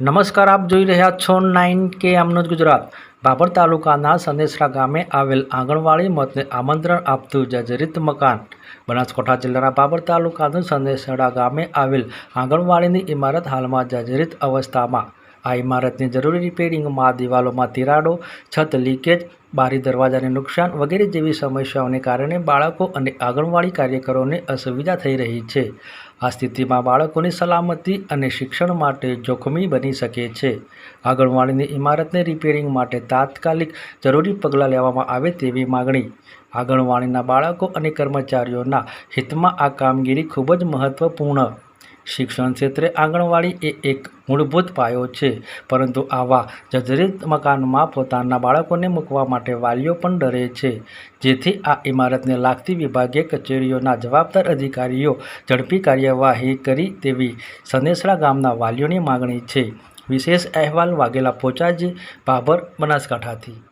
નમસ્કાર, આપ જોઈ રહ્યા છો નાઇન કે આમનું ગુજરાત. બાબર તાલુકાના સંદેશરા ગામે આવેલ આંગણવાડી મતને આમંત્રણ આપતું જર્જરિત મકાન. બનાસકાંઠા જિલ્લાના બાબર તાલુકાનું સંદેશરા ગામે આવેલ આંગણવાડીની ઇમારત હાલમાં જર્જરિત અવસ્થામાં. આ ઇમારતની જરૂરી રિપેરિંગમાં દિવાલોમાં તિરાડો, છત લીકેજ, બારી દરવાજાને નુકસાન વગેરે જેવી સમસ્યાઓને કારણે બાળકો અને આંગણવાડી કાર્યકરોને અસુવિધા થઈ રહી છે. આ સ્થિતિમાં બાળકોની સલામતી અને શિક્ષણ માટે જોખમી બની શકે છે. આંગણવાડીની ઇમારતને રિપેરિંગ માટે તાત્કાલિક જરૂરી પગલાં લેવામાં આવે તેવી માગણી. આંગણવાડીના બાળકો અને કર્મચારીઓના હિતમાં આ કામગીરી ખૂબ જ મહત્વપૂર્ણ શિક્ષણ ક્ષેત્રે આંગણવાડી એ એક મૂળભૂત પાયો છે. પરંતુ આવા જર્જરિત મકાનમાં પોતાના બાળકોને મૂકવા માટે વાલીઓ પણ ડરે છે. જેથી આ ઇમારતને લાગતી વિભાગીય કચેરીઓના જવાબદાર અધિકારીઓ ઝડપી કાર્યવાહી કરી તેવી સનેસરા ગામના વાલીઓની માગણી છે. વિશેષ અહેવાલ વાઘેલા પોચાજી ભાભર બનાસકાંઠાથી.